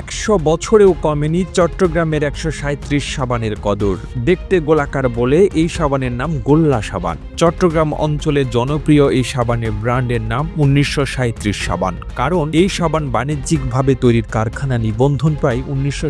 একশো বছরেও কমেনি চট্টগ্রামের একশো সাঁত্রিশ সাবানের কদর। দেখতে গোলাকার বলে এই সাবানের নাম গোল্লা সাবান। চট্টগ্রাম অঞ্চলে জনপ্রিয় এই সাবানের ব্র্যান্ডের নাম উনিশশো সাবান। কারণ এই সাবান বাণিজ্যিকভাবে তৈরির কারখানা নিবন্ধন পায় উনিশশো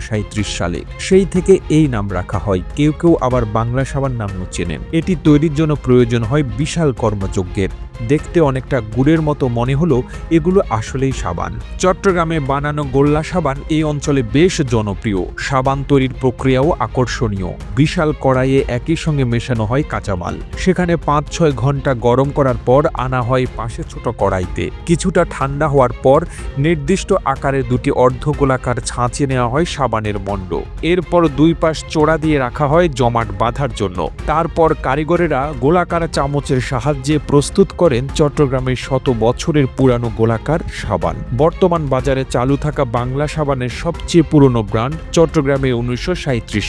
সালে। সেই থেকে এই নাম রাখা হয়। কেউ কেউ আবার বাংলা সাবান নামও চেনেন। এটি তৈরির জন্য প্রয়োজন হয় বিশাল কর্মযজ্ঞের। দেখতে অনেকটা গুড়ের মতো মনে হলো এগুলো আসলেই সাবান। চট্টগ্রামে বানানো গোল্লা সাবান এই অঞ্চলে বেশ জনপ্রিয়। সাবান তৈরির প্রক্রিয়াও আকর্ষণীয়। বিশাল কড়াইয়ে একই সঙ্গে মেশানো হয় কাঁচামাল। সেখানে পাঁচ ছয় ঘণ্টা গরম করার পর আনা হয় পাশে ছোট কড়াইতে। কিছুটা ঠান্ডা হওয়ার পর নির্দিষ্ট আকারে দুটি অর্ধগোলাকার ছাঁচে নেওয়া হয় সাবানের মণ্ড। এরপর দুই পাশ চোড়া দিয়ে রাখা হয় জমাট বাঁধার জন্য। তারপর কারিগরেরা গোলাকার চামচের সাহায্যে প্রস্তুত করেন চট্টগ্রামের শত বছরের পুরানো গোলাকার সাবান। বর্তমান বাজারে চালু থাকা বাংলা সাবানের সবচেয়ে পুরনো ব্র্যান্ড চট্টগ্রামে উনিশশো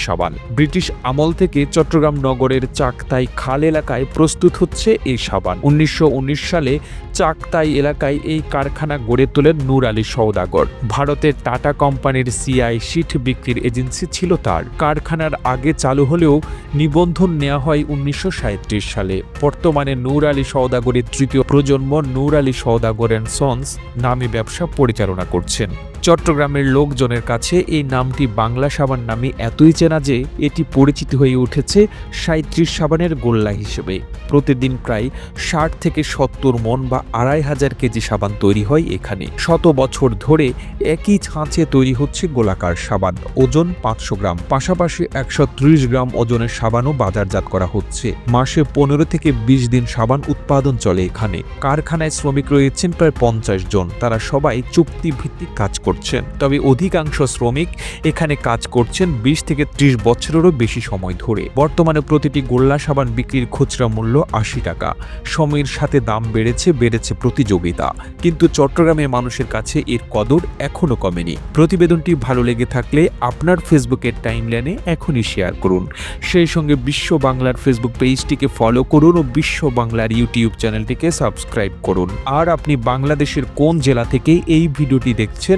সাবান। ব্রিটিশ আমল থেকে চট্টগ্রাম নগরের চাকতাই খাল এলাকায় প্রস্তুত হচ্ছে এই সাবান। উনিশশো উনিশ সালে চাকতাই এলাকায় এই কারখানা গড়ে তোলেন নূর আলী সৌদাগর ভারতের টাটা কোম্পানির সিআই শিট বিক্রির এজেন্সি ছিল তার। কারখানার আগে চালু হলেও নিবন্ধন নেওয়া হয় উনিশশো সাঁইত্রিশ সালে। বর্তমানে নূর আলী সৌদাগরের তৃতীয় প্রজন্ম নূর আলী সওদাগরেন সন্স নামে ব্যবসা পরিচালনা করছেন। চট্টগ্রামের লোকজনের কাছে এই নামটি বাংলা সাবান নামে এতই চেনা যে এটি পরিচিত হয়ে উঠেছে সাঁত্রিশ সাবানের গোল্লা হিসেবে। প্রতিদিন প্রায় ষাট থেকে সত্তর মন বা আড়াই হাজার কেজি সাবান তৈরি হয় এখানে। শত বছর ধরে একই ছাঁচে তৈরি হচ্ছে গোলাকার সাবান, ওজন পাঁচশো গ্রাম। পাশাপাশি একশো ত্রিশ গ্রাম ওজনের সাবানও বাজারজাত করা হচ্ছে। মাসে পনেরো থেকে বিশ দিন সাবান উৎপাদন চলে এখানে। কারখানায় শ্রমিক রয়েছেন প্রায় পঞ্চাশ জন। তারা সবাই চুক্তিভিত্তিক কাজ করছেন। তবে অধিকাংশ শ্রমিক এখানে কাজ করছেন বিশ থেকে ত্রিশ বছরেরও বেশি সময় ধরে। বর্তমানে প্রতিটি গোল্লা সাবান বিক্রির খুচরা মূল্য আশি টাকা। সময়ের সাথে দাম বেড়েছে বেড়েছে প্রতিযোগিতা। কিন্তু চট্টগ্রামের মানুষের কাছে এর কদর এখনও কমেনি। প্রতিবেদনটি ভালো লেগে থাকলে আপনার ফেসবুকের টাইমলাইনে এখনই শেয়ার করুন। সেই সঙ্গে বিশ্ব বাংলার ফেসবুক পেজটিকে ফলো করুন ও বিশ্ব বাংলার ইউটিউব চ্যানেলটিকে সাবস্ক্রাইব করুন। আর আপনি বাংলাদেশের কোন জেলা থেকে এই ভিডিওটি দেখছেন